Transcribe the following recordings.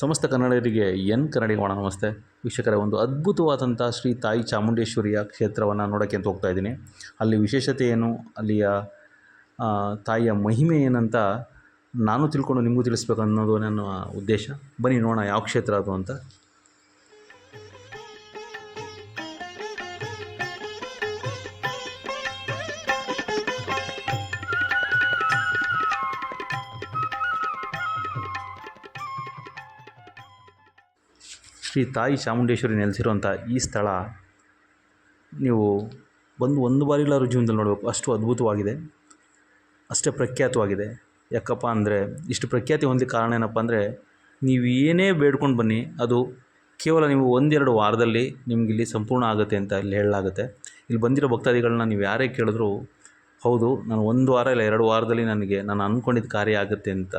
ಸಮಸ್ತ ಕನ್ನಡಿಗರಿಗೆ ಎನ್ ಕನ್ನಡಿಗರ ನಮಸ್ತೆ. ವೀಕ್ಷಕರ, ಒಂದು ಅದ್ಭುತವಾದಂಥ ಶ್ರೀ ತಾಯಿ ಚಾಮುಂಡೇಶ್ವರಿಯ ಕ್ಷೇತ್ರವನ್ನು ನೋಡೋಕ್ಕೆ ಅಂತ ಹೋಗ್ತಾ ಇದ್ದೀನಿ. ಅಲ್ಲಿ ವಿಶೇಷತೆ ಏನು? ಅಲ್ಲಿಯ ತಾಯಿಯ ಮಹಿಮೆ ಏನಂತ ನಾನು ತಿಳ್ಕೊಂಡು ನಿಮಗೂ ತಿಳಿಸ್ಬೇಕು ಅನ್ನೋದು ನನ್ನ ಉದ್ದೇಶ. ಬನ್ನಿ, ನೋಡೋಣ ಯಾವ ಕ್ಷೇತ್ರ ಅದು ಅಂತ. ಶ್ರೀ ತಾಯಿ ಚಾಮುಂಡೇಶ್ವರಿ ನೆಲೆಸಿರುವಂಥ ಈ ಸ್ಥಳ ನೀವು ಬಂದು ಒಂದು ಬಾರಿಲಾದ್ರೂ ಜೀವನದಲ್ಲಿ ನೋಡಬೇಕು. ಅಷ್ಟು ಅದ್ಭುತವಾಗಿದೆ. ಅಷ್ಟೇ ಪ್ರಖ್ಯಾತವಾಗಿದೆ. ಯಾಕಪ್ಪ ಅಂದರೆ ಇಷ್ಟು ಪ್ರಖ್ಯಾತಿ ಹೊಂದಿದ ಕಾರಣ ಏನಪ್ಪ ಅಂದರೆ ನೀವು ಏನೇ ಬೇಡ್ಕೊಂಡು ಬನ್ನಿ, ಅದು ಕೇವಲ ನೀವು ಒಂದೆರಡು ವಾರದಲ್ಲಿ ನಿಮ್ಗೆ ಇಲ್ಲಿ ಸಂಪೂರ್ಣ ಆಗುತ್ತೆ ಅಂತ ಇಲ್ಲಿ ಹೇಳಲಾಗುತ್ತೆ. ಇಲ್ಲಿ ಬಂದಿರೋ ಭಕ್ತಾದಿಗಳನ್ನ ನೀವು ಯಾರೇ ಕೇಳಿದ್ರು ಹೌದು, ನಾನು ಒಂದು ವಾರ ಇಲ್ಲ, ಎರಡು ವಾರದಲ್ಲಿ ನನಗೆ, ನಾನು ಅಂದ್ಕೊಂಡಿದ್ದ ಕಾರ್ಯ ಆಗುತ್ತೆ ಅಂತ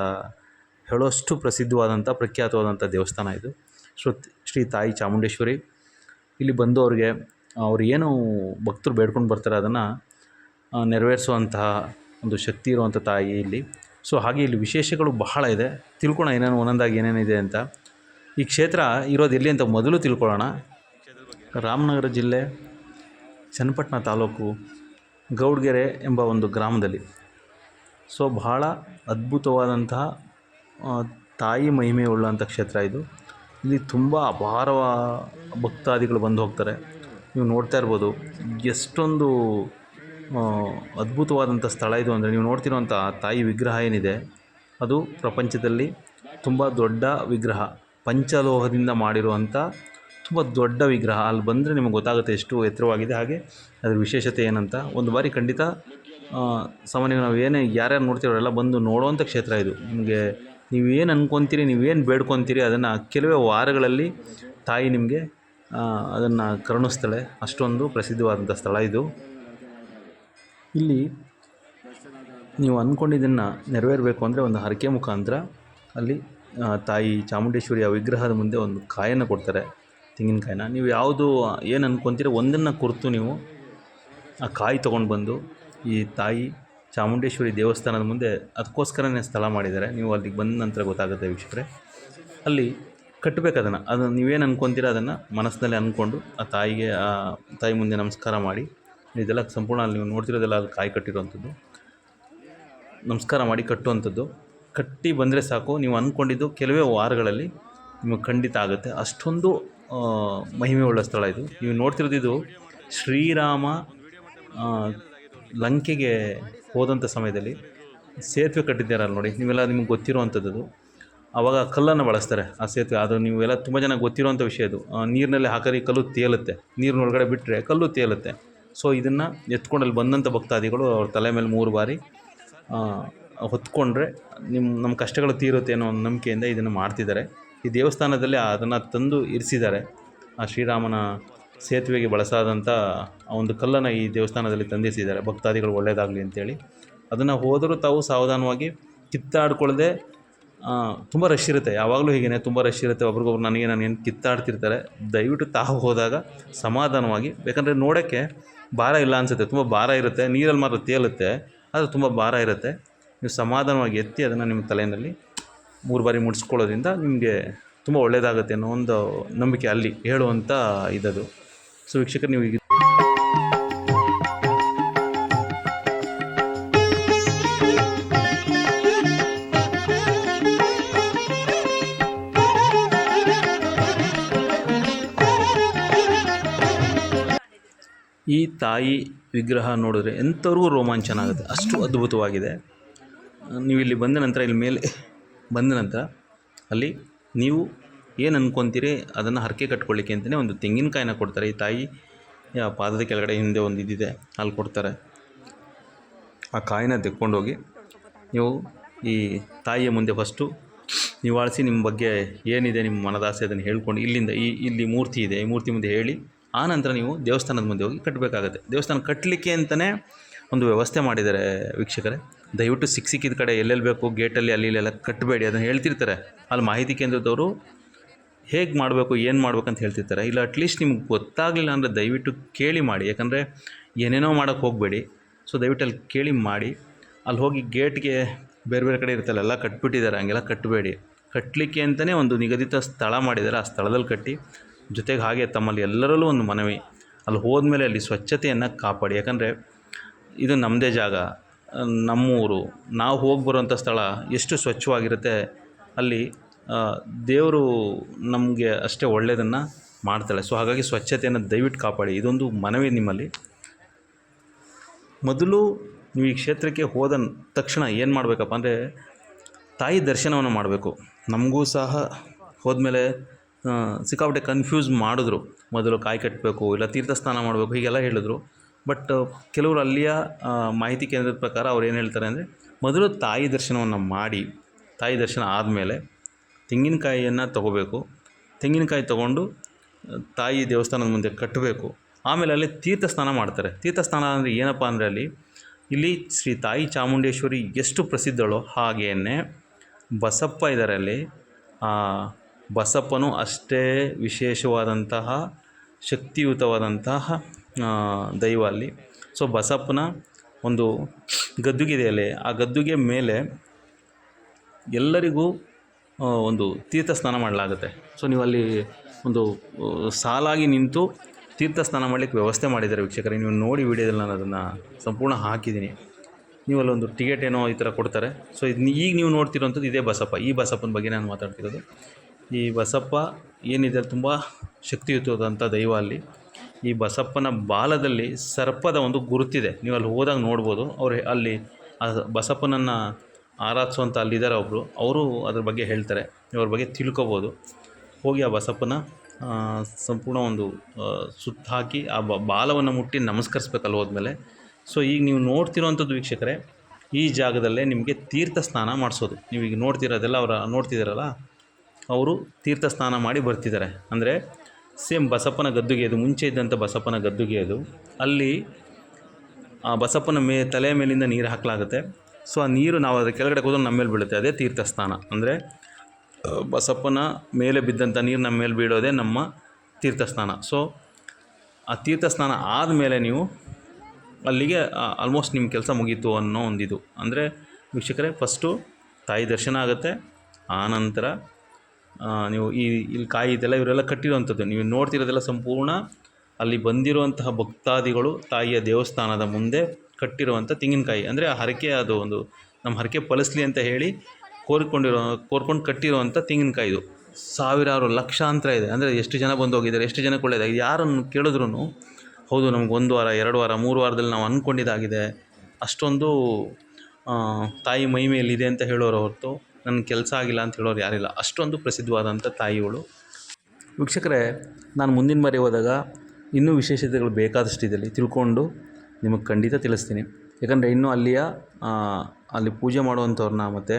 ಹೇಳೋಷ್ಟು ಪ್ರಸಿದ್ಧವಾದಂಥ, ಪ್ರಖ್ಯಾತವಾದಂಥ ದೇವಸ್ಥಾನ ಇದು. ಶ್ರುತ್ ಶ್ರೀ ತಾಯಿ ಚಾಮುಂಡೇಶ್ವರಿ. ಇಲ್ಲಿ ಬಂದು ಅವ್ರಿಗೆ ಅವ್ರು ಏನು ಭಕ್ತರು ಬೇಡ್ಕೊಂಡು ಬರ್ತಾರೆ, ಅದನ್ನು ನೆರವೇರಿಸುವಂತಹ ಒಂದು ಶಕ್ತಿ ಇರುವಂಥ ತಾಯಿ ಇಲ್ಲಿ. ಸೊ, ಹಾಗೆ ಇಲ್ಲಿ ವಿಶೇಷಗಳು ಬಹಳ ಇದೆ. ತಿಳ್ಕೊಳ ಏನೇನು, ಒಂದೊಂದಾಗಿ ಏನೇನಿದೆ ಅಂತ. ಈ ಕ್ಷೇತ್ರ ಇರೋದು ಎಲ್ಲಿ ಅಂತ ಮೊದಲು ತಿಳ್ಕೊಳ್ಳೋಣ. ರಾಮನಗರ ಜಿಲ್ಲೆ, ಚನ್ನಪಟ್ಟಣ ತಾಲೂಕು, ಗೌಡ್ಗೆರೆ ಎಂಬ ಒಂದು ಗ್ರಾಮದಲ್ಲಿ. ಸೊ, ಬಹಳ ಅದ್ಭುತವಾದಂತಹ ತಾಯಿ ಮಹಿಮೆ ಉಳ್ಳಂಥ ಕ್ಷೇತ್ರ ಇದು. ಇಲ್ಲಿ ತುಂಬ ಅಪಾರ ಭಕ್ತಾದಿಗಳು ಬಂದು ಹೋಗ್ತಾರೆ. ನೀವು ನೋಡ್ತಾ ಇರ್ಬೋದು, ಎಷ್ಟೊಂದು ಅದ್ಭುತವಾದಂಥ ಸ್ಥಳ ಇದು ಅಂದರೆ ನೀವು ನೋಡ್ತಿರುವಂಥ ತಾಯಿ ವಿಗ್ರಹ ಏನಿದೆ, ಅದು ಪ್ರಪಂಚದಲ್ಲಿ ತುಂಬ ದೊಡ್ಡ ವಿಗ್ರಹ, ಪಂಚಲೋಹದಿಂದ ಮಾಡಿರುವಂಥ ತುಂಬ ದೊಡ್ಡ ವಿಗ್ರಹ. ಅಲ್ಲಿ ಬಂದರೆ ನಿಮಗೆ ಗೊತ್ತಾಗುತ್ತೆ ಎಷ್ಟು ಎತ್ತರವಾಗಿದೆ, ಹಾಗೆ ಅದ್ರ ವಿಶೇಷತೆ ಏನಂತ. ಒಂದು ಬಾರಿ ಖಂಡಿತ ಸಾಮಾನ್ಯವಾಗಿ ಸಾಮಾನ್ಯ ನಾವು ಏನೇ, ಯಾರ್ಯಾರು ನೋಡ್ತೀರೋ ಅವರೆಲ್ಲ ಬಂದು ನೋಡುವಂಥ ಕ್ಷೇತ್ರ ಇದು. ನಿಮಗೆ ನೀವೇನು ಅನ್ಕೊತೀರಿ, ನೀವೇನು ಬೇಡ್ಕೊತೀರಿ ಅದನ್ನು ಕೆಲವೇ ವಾರಗಳಲ್ಲಿ ತಾಯಿ ನಿಮಗೆ ಅದನ್ನು ಕರುಣಿಸ್ತಾಳೆ. ಅಷ್ಟೊಂದು ಪ್ರಸಿದ್ಧವಾದಂಥ ಸ್ಥಳ ಇದು. ಇಲ್ಲಿ ನೀವು ಅಂದ್ಕೊಂಡಿದ್ದನ್ನು ನೆರವೇರಬೇಕು ಅಂದರೆ ಒಂದು ಹರಕೆ ಮುಖಾಂತರ ಅಲ್ಲಿ ತಾಯಿ ಚಾಮುಂಡೇಶ್ವರಿಯ ವಿಗ್ರಹದ ಮುಂದೆ ಒಂದು ಕಾಯನ್ನು ಕೊಡ್ತಾರೆ ತೆಂಗಿನಕಾಯಿನ ನೀವು ಯಾವುದು ಏನು ಅಂದ್ಕೊತೀರಿ ಒಂದನ್ನು ಕುರಿತು ನೀವು ಆ ಕಾಯಿ ತೊಗೊಂಡು ಬಂದು ಈ ತಾಯಿ ಚಾಮುಂಡೇಶ್ವರಿ ದೇವಸ್ಥಾನದ ಮುಂದೆ ಅದಕ್ಕೋಸ್ಕರನೇ ಸ್ಥಳ ಮಾಡಿದ್ದಾರೆ. ನೀವು ಅಲ್ಲಿಗೆ ಬಂದ ನಂತರ ಗೊತ್ತಾಗುತ್ತೆ ವೀಕ್ಷಕರೇ. ಅಲ್ಲಿ ಕಟ್ಟಬೇಕು ಅದನ್ನು ಅದನ್ನು ನೀವೇನು ಅಂದ್ಕೊತೀರ ಅದನ್ನು ಮನಸ್ಸಿನಲ್ಲಿ ಅಂದ್ಕೊಂಡು ಆ ತಾಯಿಗೆ, ಆ ತಾಯಿ ಮುಂದೆ ನಮಸ್ಕಾರ ಮಾಡಿ, ಇದೆಲ್ಲ ಸಂಪೂರ್ಣ ಅಲ್ಲಿ ನೀವು ನೋಡ್ತಿರೋದೆಲ್ಲ ಅದು ಕಾಯಿ ಕಟ್ಟಿರುವಂಥದ್ದು. ನಮಸ್ಕಾರ ಮಾಡಿ ಕಟ್ಟುವಂಥದ್ದು. ಕಟ್ಟಿ ಬಂದರೆ ಸಾಕು, ನೀವು ಅಂದ್ಕೊಂಡಿದ್ದು ಕೆಲವೇ ವಾರಗಳಲ್ಲಿ ನಿಮಗೆ ಖಂಡಿತ ಆಗುತ್ತೆ. ಅಷ್ಟೊಂದು ಮಹಿಮೆ ಉಳ್ಳ ಸ್ಥಳ ಇದು. ನೀವು ನೋಡ್ತಿರೋದು ಶ್ರೀರಾಮ ಲಂಕೆಗೆ ಹೋದಂಥ ಸಮಯದಲ್ಲಿ ಸೇತುವೆ ಕಟ್ಟಿದ್ದಾರಲ್ಲ ನೋಡಿ, ನೀವೆಲ್ಲ ನಿಮ್ಗೆ ಗೊತ್ತಿರುವಂಥದ್ದು. ಅದು. ಆವಾಗ ಕಲ್ಲನ್ನು ಬಳಸ್ತಾರೆ ಆ ಸೇತುವೆ. ಅದು ನೀವೆಲ್ಲ ತುಂಬ ಜನ ಗೊತ್ತಿರುವಂಥ ವಿಷಯ ಅದು ನೀರಿನಲ್ಲಿ ಹಾಕರಿ, ಕಲ್ಲು ತೇಲುತ್ತೆ. ನೀರಿನೊಳಗಡೆ ಬಿಟ್ಟರೆ ಕಲ್ಲು ತೇಲುತ್ತೆ. ಸೊ ಇದನ್ನು ಎತ್ಕೊಂಡಲ್ಲಿ ಬಂದಂಥ ಭಕ್ತಾದಿಗಳು ಅವ್ರ ತಲೆ ಮೇಲೆ ಮೂರು ಬಾರಿ ಹೊತ್ಕೊಂಡ್ರೆ ನಿಮ್ಮ ನಮ್ಮ ಕಷ್ಟಗಳು ತೀರುತ್ತೆ ಅನ್ನೋ ಒಂದು ನಂಬಿಕೆಯಿಂದ ಇದನ್ನು ಮಾಡ್ತಿದ್ದಾರೆ. ಈ ದೇವಸ್ಥಾನದಲ್ಲಿ ಅದನ್ನು ತಂದು ಇರಿಸಿದ್ದಾರೆ. ಆ ಶ್ರೀರಾಮನ ಸೇತುವೆಗೆ ಬಳಸಾದಂಥ ಒಂದು ಕಲ್ಲನ್ನು ಈ ದೇವಸ್ಥಾನದಲ್ಲಿ ತಂದಿಸಿದ್ದಾರೆ. ಭಕ್ತಾದಿಗಳು ಒಳ್ಳೆಯದಾಗಲಿ ಅಂತೇಳಿ. ಅದನ್ನು ಹೋದರೂ ತಾವು ಸಾವಧಾನವಾಗಿ ಕಿತ್ತಾಡ್ಕೊಳ್ಳದೆ ತುಂಬ ರಶ್ ಇರುತ್ತೆ. ಯಾವಾಗಲೂ ಹೀಗೇನೆ ತುಂಬ ರಶ್ ಇರುತ್ತೆ. ಒಬ್ರಿಗೊಬ್ರು ನನಗೆ ನಾನು ಏನು ಕಿತ್ತಾಡ್ತಿರ್ತಾರೆ. ದಯವಿಟ್ಟು ತಾವು ಹೋದಾಗ ಸಮಾಧಾನವಾಗಿ, ಯಾಕಂದರೆ ನೋಡೋಕ್ಕೆ ಭಾರ ಇಲ್ಲ ಅನಿಸುತ್ತೆ. ತುಂಬ ಭಾರ ಇರುತ್ತೆ. ನೀರಲ್ಲಿ ಮಾತ್ರ ತೇಲುತ್ತೆ. ಆದರೆ ತುಂಬ ಭಾರ ಇರುತ್ತೆ. ನೀವು ಸಮಾಧಾನವಾಗಿ ಎತ್ತಿ ಅದನ್ನು ನಿಮ್ಮ ತಲೆಯಲ್ಲಿ ಮೂರು ಬಾರಿ ಮುಡಿಸ್ಕೊಳ್ಳೋದ್ರಿಂದ ನಿಮಗೆ ತುಂಬ ಒಳ್ಳೆಯದಾಗುತ್ತೆ ಅನ್ನೋ ಒಂದು ನಂಬಿಕೆ ಅಲ್ಲಿ ಹೇಳುವಂಥ ಇದದು. ಸೊ ವೀಕ್ಷಕರು, ನೀವು ಈಗ ಈ ತಾಯಿ ವಿಗ್ರಹ ನೋಡಿದ್ರೆ ಎಂಥವ್ರಿಗೂ ರೋಮಾಂಚನ ಆಗುತ್ತೆ. ಅಷ್ಟು ಅದ್ಭುತವಾಗಿದೆ. ನೀವು ಇಲ್ಲಿ ಬಂದ ನಂತರ, ಇಲ್ಲಿ ಮೇಲೆ ಬಂದ ನಂತರ ಅಲ್ಲಿ ನೀವು ಏನು ಅನ್ಕೊತೀರಿ? ಅದನ್ನು ಹರಕೆ ಕಟ್ಕೊಳ್ಳಿಕ್ಕೆ ಅಂತಲೇ ಒಂದು ತೆಂಗಿನಕಾಯಿನ ಕೊಡ್ತಾರೆ. ಈ ತಾಯಿ ಪಾದದ ಕೆಳಗಡೆ ಹಿಂದೆ ಒಂದು ಇದಿದೆ. ಅಲ್ಲಿ ಕೊಡ್ತಾರೆ. ಆ ಕಾಯಿನ ತೆಕ್ಕೊಂಡೋಗಿ ನೀವು ಈ ತಾಯಿಯ ಮುಂದೆ ಫಸ್ಟು ನಿವಾಳಿಸಿ ನಿಮ್ಮ ಬಗ್ಗೆ ಏನಿದೆ ನಿಮ್ಮ ಮನದಾಸೆ ಅದನ್ನು ಹೇಳ್ಕೊಂಡು ಇಲ್ಲಿಂದ ಈ, ಇಲ್ಲಿ ಮೂರ್ತಿ ಇದೆ. ಈ ಮೂರ್ತಿ ಮುಂದೆ ಹೇಳಿ ಆ ನಂತರ ನೀವು ದೇವಸ್ಥಾನದ ಮುಂದೆ ಹೋಗಿ ಕಟ್ಟಬೇಕಾಗತ್ತೆ ದೇವಸ್ಥಾನ ಕಟ್ಟಲಿಕ್ಕೆ ಅಂತಲೇ ಒಂದು ವ್ಯವಸ್ಥೆ ಮಾಡಿದ್ದಾರೆ ವೀಕ್ಷಕರೇ. ದಯವಿಟ್ಟು ಸಿಕ್ಕ ಸಿಕ್ಕಿದ ಕಡೆ ಎಲ್ಲೆಲ್ಲಿ ಬೇಕು ಗೇಟಲ್ಲಿ ಅಲ್ಲಿ ಇಲ್ಲೆಲ್ಲ ಕಟ್ಟಬೇಡಿ. ಅದನ್ನು ಹೇಳ್ತಿರ್ತಾರೆ. ಅಲ್ಲಿ ಮಾಹಿತಿ ಕೇಂದ್ರದವರು ಹೇಗೆ ಮಾಡಬೇಕು, ಏನು ಮಾಡ್ಬೇಕಂತ ಹೇಳ್ತಿರ್ತಾರೆ. ಇಲ್ಲ ಅಟ್ಲೀಸ್ಟ್ ನಿಮ್ಗೆ ಗೊತ್ತಾಗಲಿಲ್ಲ ಅಂದರೆ ದಯವಿಟ್ಟು ಕೇಳಿ ಮಾಡಿ. ಯಾಕಂದರೆ ಏನೇನೋ ಮಾಡೋಕ್ಕೆ ಹೋಗಬೇಡಿ. ಸೊ ದಯವಿಟ್ಟು ಅಲ್ಲಿ ಕೇಳಿ ಮಾಡಿ. ಅಲ್ಲಿ ಹೋಗಿ ಗೇಟ್ಗೆ ಬೇರೆ ಬೇರೆ ಕಡೆ ಇರ್ತಲ್ಲ ಎಲ್ಲ ಕಟ್ಬಿಟ್ಟಿದ್ದಾರೆ. ಹಂಗೆಲ್ಲ ಕಟ್ಟಬೇಡಿ ಕಟ್ಟಲಿಕ್ಕೆ ಅಂತಲೇ ಒಂದು ನಿಗದಿತ ಸ್ಥಳ ಮಾಡಿದ್ದಾರೆ. ಆ ಸ್ಥಳದಲ್ಲಿ ಕಟ್ಟಿ ಜೊತೆಗೆ ಹಾಗೆ ತಮ್ಮಲ್ಲಿ ಎಲ್ಲರಲ್ಲೂ ಒಂದು ಮನವಿ. ಅಲ್ಲಿ ಹೋದ್ಮೇಲೆ ಅಲ್ಲಿ ಸ್ವಚ್ಛತೆಯನ್ನು ಕಾಪಾಡಿ. ಯಾಕಂದರೆ ಇದು ನಮ್ಮದೇ ಜಾಗ. ನಮ್ಮೂರು, ನಾವು ಹೋಗಿ ಬರುವಂಥ ಸ್ಥಳ ಎಷ್ಟು ಸ್ವಚ್ಛವಾಗಿರುತ್ತೆ ಅಲ್ಲಿ ದೇವರು ನಮಗೆ ಅಷ್ಟೇ ಒಳ್ಳೆಯದನ್ನು ಮಾಡ್ತಾಳೆ. ಸೊ ಹಾಗಾಗಿ ಸ್ವಚ್ಛತೆಯನ್ನು ದಯವಿಟ್ಟು ಕಾಪಾಡಿ. ಇದೊಂದು ಮನವಿ ನಿಮ್ಮಲ್ಲಿ. ಮೊದಲು ನೀವು ಈ ಕ್ಷೇತ್ರಕ್ಕೆ ಹೋದ ತಕ್ಷಣ ಏನು ಮಾಡಬೇಕಪ್ಪ ಅಂದರೆ, ತಾಯಿ ದರ್ಶನವನ್ನು ಮಾಡಬೇಕು. ನಮಗೂ ಸಹ ಹೋದ್ಮೇಲೆ ಸಿಕ್ಕಾಪಟ್ಟೆ ಕನ್ಫ್ಯೂಸ್ ಮಾಡಿದ್ರು. ಮೊದಲು ಕಾಯಿ ಕಟ್ಟಬೇಕು ಇಲ್ಲ ತೀರ್ಥ ಸ್ನಾನ ಮಾಡಬೇಕು, ಹೀಗೆಲ್ಲ ಹೇಳಿದ್ರು. ಬಟ್ ಕೆಲವರು ಅಲ್ಲಿಯ ಮಾಹಿತಿ ಕೇಂದ್ರದ ಪ್ರಕಾರ ಅವ್ರು ಏನು ಹೇಳ್ತಾರೆ ಅಂದರೆ, ಮೊದಲು ತಾಯಿ ದರ್ಶನವನ್ನು ಮಾಡಿ, ತಾಯಿ ದರ್ಶನ ಆದಮೇಲೆ ತೆಂಗಿನಕಾಯಿಯನ್ನು ತಗೋಬೇಕು. ತೆಂಗಿನಕಾಯಿ ತಗೊಂಡು ತಾಯಿ ದೇವಸ್ಥಾನದ ಮುಂದೆ ಕಟ್ಟಬೇಕು. ಆಮೇಲೆ ಅಲ್ಲಿ ತೀರ್ಥ ಸ್ನಾನ ಮಾಡ್ತಾರೆ. ತೀರ್ಥ ಸ್ನಾನ ಅಂದರೆ ಏನಪ್ಪ ಅಂದರೆ ಅಲ್ಲಿ, ಇಲ್ಲಿ ಶ್ರೀ ತಾಯಿ ಚಾಮುಂಡೇಶ್ವರಿ ಎಷ್ಟು ಪ್ರಸಿದ್ಧಳೋ ಹಾಗೆಯೇ ಬಸಪ್ಪ ಇದರಲ್ಲಿ ಬಸಪ್ಪನು ಅಷ್ಟೇ ವಿಶೇಷವಾದಂತಹ ಶಕ್ತಿಯುತವಾದಂತಹ ದೈವ ಅಲ್ಲಿ. ಸೊ, ಬಸಪ್ಪನ ಒಂದು ಗದ್ದುಗಿದೆ ಅಲ್ಲಿ. ಆ ಗದ್ದುಗೆ ಮೇಲೆ ಎಲ್ಲರಿಗೂ ಒಂದು ತೀರ್ಥ ಸ್ನಾನ ಮಾಡಲಾಗುತ್ತೆ. ಸೊ ನೀವು ಅಲ್ಲಿ ಒಂದು ಸಾಲಾಗಿ ನಿಂತು ತೀರ್ಥ ಸ್ನಾನ ಮಾಡಲಿಕ್ಕೆ ವ್ಯವಸ್ಥೆ ಮಾಡಿದ್ದಾರೆ ವೀಕ್ಷಕರೇ. ನೀವು ನೋಡಿ ವಿಡಿಯೋದಲ್ಲಿ ನಾನು ಅದನ್ನು ಸಂಪೂರ್ಣ ಹಾಕಿದ್ದೀನಿ. ನೀವು ಅಲ್ಲೊಂದು ಟಿಕೆಟ್ ಏನೋ ಈ ಥರ ಕೊಡ್ತಾರೆ. ಸೊ ಇದು ಈಗ ನೀವು ನೋಡ್ತಿರೋಂಥದ್ದು ಇದೇ ಬಸಪ್ಪ. ಈ ಬಸಪ್ಪನ ಬಗ್ಗೆ ನಾನು ಮಾತಾಡ್ತಿರೋದು. ಈ ಬಸಪ್ಪ ಏನಿದೆ ತುಂಬ ಶಕ್ತಿಯುತವಾದಂಥ ದೈವ ಅಲ್ಲಿ. ಈ ಬಸಪ್ಪನ ಬಾಲದಲ್ಲಿ ಸರ್ಪದ ಒಂದು ಗುರುತಿದೆ. ನೀವು ಅಲ್ಲಿ ಹೋದಾಗ ನೋಡ್ಬೋದು. ಅವರು ಅಲ್ಲಿ ಆ ಬಸಪ್ಪನನ್ನು ಆರಾಧಿಸುವಂಥ ಅಲ್ಲಿದ್ದಾರೆ ಒಬ್ಬರು ಅವರು ಅದ್ರ ಬಗ್ಗೆ ಹೇಳ್ತಾರೆ, ಇವ್ರ ಬಗ್ಗೆ ತಿಳ್ಕೊಬೋದು. ಹೋಗಿ ಆ ಬಸಪ್ಪನ ಸಂಪೂರ್ಣ ಒಂದು ಸುತ್ತ ಹಾಕಿ ಆ ಬಾಲವನ್ನು ಮುಟ್ಟಿ ನಮಸ್ಕರಿಸ್ಬೇಕು ಅಲ್ಲಿ ಹೋದ್ಮೇಲೆ. ಸೊ, ಈಗ ನೀವು ನೋಡ್ತಿರೋವಂಥದ್ದು ವೀಕ್ಷಕರೇ, ಈ ಜಾಗದಲ್ಲೇ ನಿಮಗೆ ತೀರ್ಥ ಸ್ನಾನ ಮಾಡಿಸೋದು. ನೀವು ಈಗ ನೋಡ್ತಿರೋದೆಲ್ಲ ಅವರ ನೋಡ್ತಿದ್ದೀರಲ್ಲ ಅವರು ತೀರ್ಥ ಸ್ನಾನ ಮಾಡಿ ಬರ್ತಿದ್ದಾರೆ ಅಂದರೆ, ಸೇಮ್ ಬಸಪ್ಪನ ಗದ್ದುಗೆ ಅದು ಮುಂಚೆ ಇದ್ದಂಥ ಬಸಪ್ಪನ ಗದ್ದುಗೆ ಅದು. ಅಲ್ಲಿ ಆ ಬಸಪ್ಪನ ಮೇ, ತಲೆ ಮೇಲಿಂದ ನೀರು ಹಾಕಲಾಗುತ್ತೆ. ಸೊ ಆ ನೀರು ನಾವು ಅದರ ಕೆಳಗಡೆ ಕೂತು ನಮ್ಮ ಮೇಲೆ ಬೀಳುತ್ತೆ, ಅದೇ ತೀರ್ಥ ಸ್ನಾನ ಅಂದರೆ ಬಸಪ್ಪನ ಮೇಲೆ ಬಿದ್ದಂಥ ನೀರು ನಮ್ಮ ಮೇಲೆ ಬೀಳೋದೇ ನಮ್ಮ ತೀರ್ಥ ಸ್ನಾನ ಸೊ, ಆ ತೀರ್ಥ ಸ್ನಾನ ಆದಮೇಲೆ ನೀವು ಅಲ್ಲಿಗೆ ಆಲ್ಮೋಸ್ಟ್ ನಿಮ್ಮ ಕೆಲಸ ಮುಗೀತು ಅನ್ನೋ ಒಂದಿದು. ಅಂದರೆ, ವೀಕ್ಷಕರೇ ಫಸ್ಟು ತಾಯಿ ದರ್ಶನ ಆಗುತ್ತೆ ಆನಂತರ ನೀವು ಈ, ಇಲ್ಲಿ ಕಾಯಿ ಇದೆಲ್ಲ ಇವರೆಲ್ಲ ಕಟ್ಟಿರುವಂಥದ್ದು. ನೀವು ನೋಡ್ತಿರೋದೆಲ್ಲ ಸಂಪೂರ್ಣ ಅಲ್ಲಿ ಬಂದಿರುವಂತಹ ಭಕ್ತಾದಿಗಳು ತಾಯಿಯ ದೇವಸ್ಥಾನದ ಮುಂದೆ ಕಟ್ಟಿರುವಂಥ ತೆಂಗಿನಕಾಯಿ. ಅಂದರೆ ಆ ಹರಕೆ ಅದು ಒಂದು ನಮ್ಮ ಹರಕೆ ಫಲಿಸ್ಲಿ ಅಂತ ಹೇಳಿ ಕೋರಿಕೊಂಡಿರೋ, ಕೋರ್ಕೊಂಡು ಕಟ್ಟಿರುವಂಥ ತೆಂಗಿನಕಾಯಿ ಇದು. ಸಾವಿರಾರು ಲಕ್ಷಾಂತರ ಇದೆ. ಅಂದರೆ ಎಷ್ಟು ಜನ ಬಂದು ಹೋಗಿದ್ದಾರೆ, ಎಷ್ಟು ಜನಕ್ಕೆ ಒಳ್ಳೆಯದಾಗಿದೆ ಯಾರನ್ನು ಕೇಳಿದ್ರು ಹೌದು, ನಮ್ಗೆ ಒಂದು ವಾರ, ಎರಡು ವಾರ, ಮೂರು ವಾರದಲ್ಲಿ ನಾವು ಅಂದ್ಕೊಂಡಿದ್ದಾಗಿದೆ ಅಷ್ಟೊಂದು ತಾಯಿ ಮೈ ಮೇಲಿದೆ ಅಂತ ಹೇಳೋರು ಹೊರತು ನನ್ನ ಕೆಲಸ ಆಗಿಲ್ಲ ಅಂತ ಹೇಳೋರು ಯಾರಿಲ್ಲ. ಅಷ್ಟೊಂದು ಪ್ರಸಿದ್ಧವಾದಂಥ ತಾಯಿಗಳು. ವೀಕ್ಷಕರೇ, ನಾನು ಮುಂದಿನ ಬಾರಿ ಹೋದಾಗ ಇನ್ನೂ ವಿಶೇಷತೆಗಳು ಬೇಕಾದಷ್ಟಿದೆ ತಿಳ್ಕೊಂಡು. ನಿಮಗೆ ಖಂಡಿತ ತಿಳಿಸ್ತೀನಿ. ಯಾಕಂದರೆ ಇನ್ನೂ ಅಲ್ಲಿಯ ಅಲ್ಲಿ ಪೂಜೆ ಮಾಡುವಂಥವ್ರನ್ನ ಮತ್ತು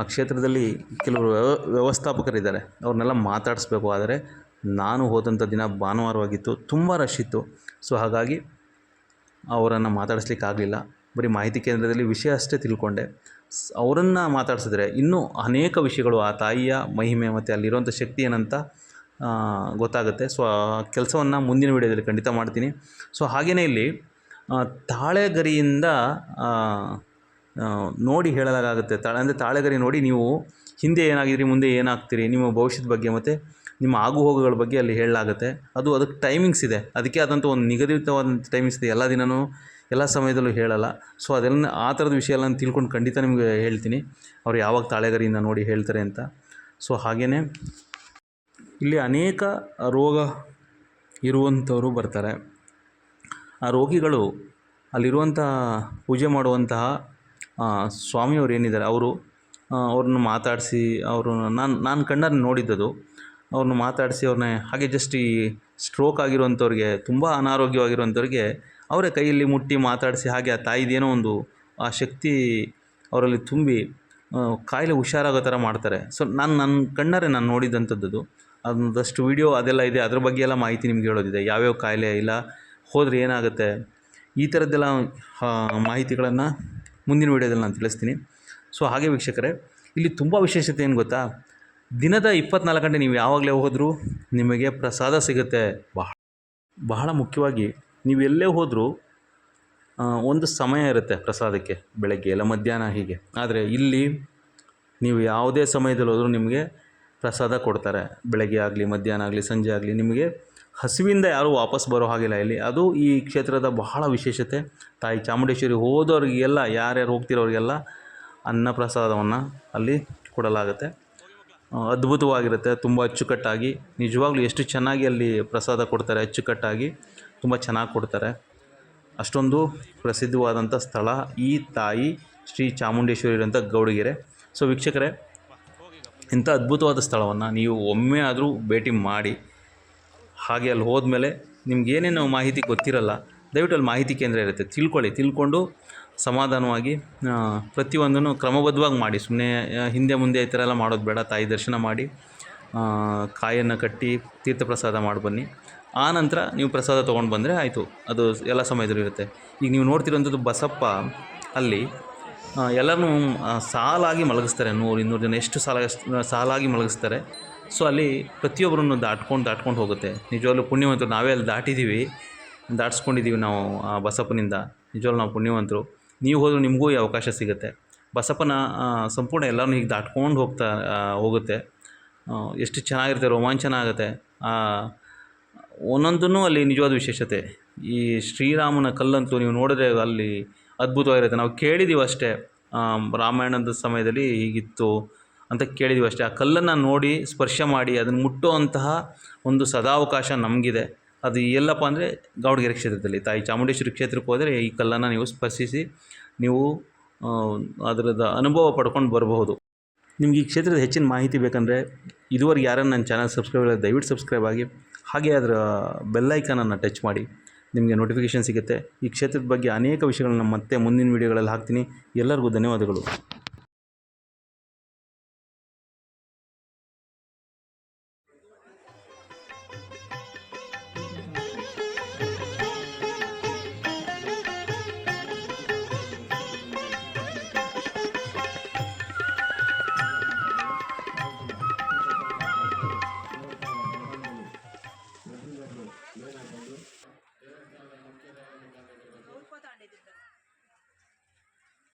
ಆ ಕ್ಷೇತ್ರದಲ್ಲಿ ಕೆಲವರು ವ್ಯವ ವ್ಯವಸ್ಥಾಪಕರಿದ್ದಾರೆ. ಅವ್ರನ್ನೆಲ್ಲ ಮಾತಾಡಿಸ್ಬೇಕು. ಆದರೆ ನಾನು ಹೋದಂಥ ದಿನ ಭಾನುವಾರವಾಗಿತ್ತು. ತುಂಬ ರಶ್ ಇತ್ತು. ಸೊ ಹಾಗಾಗಿ ಅವರನ್ನು ಮಾತಾಡಿಸ್ಲಿಕ್ಕೆ ಆಗಲಿಲ್ಲ ಬರೀ ಮಾಹಿತಿ ಕೇಂದ್ರದಲ್ಲಿ ವಿಷಯ ಅಷ್ಟೇ ತಿಳ್ಕೊಂಡೆ. ಅವರನ್ನು ಮಾತಾಡಿಸಿದ್ರೆ ಇನ್ನೂ ಅನೇಕ ವಿಷಯಗಳು ಆ ತಾಯಿಯ ಮಹಿಮೆ ಮತ್ತು ಅಲ್ಲಿರುವಂಥ ಶಕ್ತಿ ಏನಂತ ಗೊತ್ತಾಗುತ್ತೆ. ಸೊ ಆ ಕೆಲಸವನ್ನು ಮುಂದಿನ ವಿಡಿಯೋದಲ್ಲಿ ಖಂಡಿತ ಮಾಡ್ತೀನಿ. ಸೊ ಹಾಗೆಯೇ ಇಲ್ಲಿ ತಾಳೆಗರಿಯಿಂದ ನೋಡಿ ಹೇಳಲಾಗುತ್ತೆ. ತಾಳೆ ಅಂದರೆ ತಾಳೆಗರಿ ನೋಡಿ ನೀವು ಹಿಂದೆ ಏನಾಗಿದ್ರಿ ಮುಂದೆ ಏನಾಗ್ತೀರಿ, ನಿಮ್ಮ ಭವಿಷ್ಯದ ಬಗ್ಗೆ ಮತ್ತು ನಿಮ್ಮ ಆಗುಹೋಗುಗಳ ಬಗ್ಗೆ ಅಲ್ಲಿ ಹೇಳಲಾಗುತ್ತೆ. ಅದು ಅದಕ್ಕೆ ಟೈಮಿಂಗ್ಸ್ ಇದೆ. ಅದಕ್ಕೆ ಆದಂಥ ಒಂದು ನಿಗದಿತವಾದಂಥ ಟೈಮಿಂಗ್ಸ್ ಇದೆ. ಎಲ್ಲ ದಿನವೂ ಎಲ್ಲ ಸಮಯದಲ್ಲೂ ಹೇಳಲ್ಲ. ಸೊ ಅದೆಲ್ಲ ಆ ಥರದ ವಿಷಯ ಎಲ್ಲ ತಿಳ್ಕೊಂಡು ಖಂಡಿತ ನಿಮಗೆ ಹೇಳ್ತೀನಿ. ಅವ್ರು ಯಾವಾಗ ತಾಳೆಗರಿಯಿಂದ ನೋಡಿ ಹೇಳ್ತಾರೆ ಅಂತ. ಸೊ ಹಾಗೆಯೇ ಇಲ್ಲಿ ಅನೇಕ ರೋಗ ಇರುವಂಥವರು ಬರ್ತಾರೆ. ಆ ರೋಗಿಗಳು ಅಲ್ಲಿರುವಂಥ ಪೂಜೆ ಮಾಡುವಂತಹ ಸ್ವಾಮಿಯವ್ರು ಏನಿದ್ದಾರೆ, ಅವರು ಅವ್ರನ್ನ ಮಾತಾಡಿಸಿ, ಅವರು ನಾನು ನಾನು ಕಣ್ಣನ್ನು ನೋಡಿದ್ದದು, ಅವ್ರನ್ನ ಮಾತಾಡಿಸಿ, ಅವ್ರನ್ನ ಹಾಗೆ ಜಸ್ಟ್ ಈ ಸ್ಟ್ರೋಕ್ ಆಗಿರುವಂಥವ್ರಿಗೆ, ತುಂಬ ಅನಾರೋಗ್ಯವಾಗಿರುವಂಥವ್ರಿಗೆ, ಅವರೇ ಕೈಯಲ್ಲಿ ಮುಟ್ಟಿ ಮಾತಾಡಿಸಿ, ಹಾಗೆ ಆ ತಾಯಿದೇನೋ ಒಂದು, ಆ ಶಕ್ತಿ ಅವರಲ್ಲಿ ತುಂಬಿ ಕಾಯಿಲೆ ಹುಷಾರಾಗೋ ಥರ ಮಾಡ್ತಾರೆ. ಸೊ ನಾನು ನನ್ನ ಕಣ್ಣಾರೆ ನಾನು ನೋಡಿದಂಥದ್ದು ಅದೊಂದಷ್ಟು ವೀಡಿಯೋ ಅದೆಲ್ಲ ಇದೆ, ಅದ್ರ ಬಗ್ಗೆ ಎಲ್ಲ ಮಾಹಿತಿ ನಿಮ್ಗೆ ಹೇಳೋದಿದೆ. ಯಾವ್ಯಾವ ಕಾಯಿಲೆ ಇಲ್ಲ ಹೋದರೆ ಏನಾಗುತ್ತೆ? ಈ ಥರದ್ದೆಲ್ಲ ಮಾಹಿತಿಗಳನ್ನು ಮುಂದಿನ ವೀಡಿಯೋದಲ್ಲಿ ನಾನು ತಿಳಿಸ್ತೀನಿ. ಸೊ ಹಾಗೆ ವೀಕ್ಷಕರೇ, ಇಲ್ಲಿ ತುಂಬ ವಿಶೇಷತೆ ಏನು ಗೊತ್ತಾ? ದಿನದ ಇಪ್ಪತ್ನಾಲ್ಕು ಗಂಟೆ ನೀವು ಯಾವಾಗಲೇ ಹೋದರೂ ನಿಮಗೆ ಪ್ರಸಾದ ಸಿಗುತ್ತೆ. ಬಹಳ ಬಹಳ ಮುಖ್ಯವಾಗಿ ನೀವು ಎಲ್ಲೇ ಹೋದರೂ ಒಂದು ಸಮಯ ಇರುತ್ತೆ ಪ್ರಸಾದಕ್ಕೆ, ಬೆಳಗ್ಗೆ ಎಲ್ಲ ಮಧ್ಯಾಹ್ನ ಹೀಗೆ. ಆದರೆ ಇಲ್ಲಿ ನೀವು ಯಾವುದೇ ಸಮಯದಲ್ಲಿ ಹೋದರೂ ನಿಮಗೆ ಪ್ರಸಾದ ಕೊಡ್ತಾರೆ. ಬೆಳಗ್ಗೆ ಆಗಲಿ, ಮಧ್ಯಾಹ್ನ ಆಗಲಿ, ಸಂಜೆ ಆಗಲಿ ನಿಮಗೆ ಹಸಿವಿಂದ ಯಾರೂ ವಾಪಸ್ ಬರೋ ಹಾಗಿಲ್ಲ ಇಲ್ಲಿ. ಅದು ಈ ಕ್ಷೇತ್ರದ ಬಹಳ ವಿಶೇಷತೆ. ತಾಯಿ ಚಾಮುಂಡೇಶ್ವರಿ ಹೋದವ್ರಿಗೆಲ್ಲ ಯಾರ್ಯಾರು ಹೋಗ್ತಿರೋರಿಗೆಲ್ಲ ಅನ್ನ ಪ್ರಸಾದವನ್ನು ಅಲ್ಲಿ ಕೊಡಲಾಗುತ್ತೆ. ಅದ್ಭುತವಾಗಿರುತ್ತೆ. ತುಂಬ ಅಚ್ಚುಕಟ್ಟಾಗಿ. ನಿಜವಾಗ್ಲೂ ಎಷ್ಟು ಚೆನ್ನಾಗಿ ಅಲ್ಲಿ ಪ್ರಸಾದ ಕೊಡ್ತಾರೆ, ಅಚ್ಚುಕಟ್ಟಾಗಿ. ತುಂಬ ಚೆನ್ನಾಗಿ ಕೊಡ್ತಾರೆ. ಅಷ್ಟೊಂದು ಪ್ರಸಿದ್ಧವಾದಂಥ ಸ್ಥಳ ಈ ತಾಯಿ ಶ್ರೀ ಚಾಮುಂಡೇಶ್ವರಿ ಅಂತ ಗೌಡಗೆರೆ. ಸೊ ವೀಕ್ಷಕರೇ, ಇಂಥ ಅದ್ಭುತವಾದ ಸ್ಥಳವನ್ನು ನೀವು ಒಮ್ಮೆ ಆದರೂ ಭೇಟಿ ಮಾಡಿ. ಹಾಗೆ ಅಲ್ಲಿ ಹೋದ್ಮೇಲೆ ನಿಮ್ಗೆ ಏನೇನು ಮಾಹಿತಿ ಗೊತ್ತಿರಲ್ಲ, ದಯವಿಟ್ಟು ಅಲ್ಲಿ ಮಾಹಿತಿ ಕೇಂದ್ರ ಇರುತ್ತೆ. ತಿಳ್ಕೊಳ್ಳಿ. ತಿಳ್ಕೊಂಡು ಸಮಾಧಾನವಾಗಿ ಪ್ರತಿಯೊಂದನ್ನು ಕ್ರಮಬದ್ಧವಾಗಿ ಮಾಡಿ. ಸುಮ್ಮನೆ ಹಿಂದೆ ಮುಂದೆ ಈ ಥರ ಎಲ್ಲ ಮಾಡೋದು ಬೇಡ. ತಾಯಿ ದರ್ಶನ ಮಾಡಿ ಕಾಯನ್ನು ಕಟ್ಟಿ ತೀರ್ಥ ಪ್ರಸಾದ ಮಾಡಿ ಬನ್ನಿ. ಆ ನಂತರ ನೀವು ಪ್ರಸಾದ ತೊಗೊಂಡು ಬಂದರೆ ಆಯಿತು. ಅದು ಎಲ್ಲ ಸಮಯದಲ್ಲೂ ಇರುತ್ತೆ. ಈಗ ನೀವು ನೋಡ್ತಿರೋಂಥದ್ದು ಬಸಪ್ಪ ಅಲ್ಲಿ ಎಲ್ಲರೂ ಸಾಲಾಗಿ ಮಲಗಿಸ್ತಾರೆ. ನೂರು, ಇನ್ನೂರು ಜನ ಎಷ್ಟು ಸಾಲ ಸಾಲಾಗಿ ಮಲಗಿಸ್ತಾರೆ. ಸೊ ಅಲ್ಲಿ ಪ್ರತಿಯೊಬ್ಬರನ್ನು ದಾಟ್ಕೊಂಡು ದಾಟ್ಕೊಂಡು ಹೋಗುತ್ತೆ. ನಿಜವಾಗ್ಲೂ ಪುಣ್ಯವಂತರು ನಾವೇ ಅಲ್ಲಿ ದಾಟಿದ್ದೀವಿ. ದಾಟಿಸ್ಕೊಂಡಿದ್ದೀವಿ ನಾವು ಆ ಬಸಪ್ಪನಿಂದ. ನಿಜವಾಗ್ಲೂ ನಾವು ಪುಣ್ಯವಂತರು. ನೀವು ಹೋದರೂ ನಿಮಗೂ ಈ ಅವಕಾಶ ಸಿಗುತ್ತೆ. ಬಸಪ್ಪನ ಸಂಪೂರ್ಣ ಎಲ್ಲರೂ ಹೀಗೆ ದಾಟ್ಕೊಂಡು ಹೋಗ್ತಾ ಹೋಗುತ್ತೆ. ಎಷ್ಟು ಚೆನ್ನಾಗಿರುತ್ತೆ, ರೋಮಾಂಚನ ಆಗುತ್ತೆ. ಒಂದೊಂದೂ ಅಲ್ಲಿ ನಿಜವಾದ ವಿಶೇಷತೆ. ಈ ಶ್ರೀರಾಮನ ಕಲ್ಲಂತೂ ನೀವು ನೋಡಿದ್ರೆ ಅಲ್ಲಿ ಅದ್ಭುತವಾಗಿರುತ್ತೆ. ನಾವು ಕೇಳಿದ್ದೀವಿ ಅಷ್ಟೇ ರಾಮಾಯಣದ ಸಮಯದಲ್ಲಿ ಹೀಗಿತ್ತು. ಅಂತ ಕೇಳಿದ್ವಿ ಅಷ್ಟೇ. ಆ ಕಲ್ಲನ್ನು ನೋಡಿ ಸ್ಪರ್ಶ ಮಾಡಿ ಅದನ್ನು ಮುಟ್ಟುವಂತಹ ಒಂದು ಸದಾವಕಾಶ ನಮಗಿದೆ. ಅದು ಎಲ್ಲಪ್ಪ ಅಂದರೆ ಗೌಡಗೆರೆ ಕ್ಷೇತ್ರದಲ್ಲಿ, ತಾಯಿ ಚಾಮುಂಡೇಶ್ವರಿ ಕ್ಷೇತ್ರಕ್ಕೆ ಹೋದರೆ ಈ ಕಲ್ಲನ್ನು ನೀವು ಸ್ಪರ್ಶಿಸಿ ನೀವು ಅದರದ ಅನುಭವ ಪಡ್ಕೊಂಡು ಬರಬಹುದು. ನಿಮ್ಗೆ ಈ ಕ್ಷೇತ್ರದ ಹೆಚ್ಚಿನ ಮಾಹಿತಿ ಬೇಕಂದರೆ ಇದುವರೆಗೆ ಯಾರನ್ನು ನನ್ನ ಚಾನಲ್ ಸಬ್ಸ್ಕ್ರೈಬ್ ದಯವಿಟ್ಟು ಸಬ್ಸ್ಕ್ರೈಬ್ ಆಗಿ, ಹಾಗೆ ಅದರ ಬೆಲ್ಲೈಕನನ್ನು ಟಚ್ ಮಾಡಿ. ನಿಮಗೆ ನೋಟಿಫಿಕೇಷನ್ ಸಿಗುತ್ತೆ. ಈ ಕ್ಷೇತ್ರದ ಬಗ್ಗೆ ಅನೇಕ ವಿಷಯಗಳನ್ನ ಮತ್ತೆ ಮುಂದಿನ ವೀಡಿಯೋಗಳಲ್ಲಿ ಹಾಕ್ತೀನಿ. ಎಲ್ಲರಿಗೂ ಧನ್ಯವಾದಗಳು.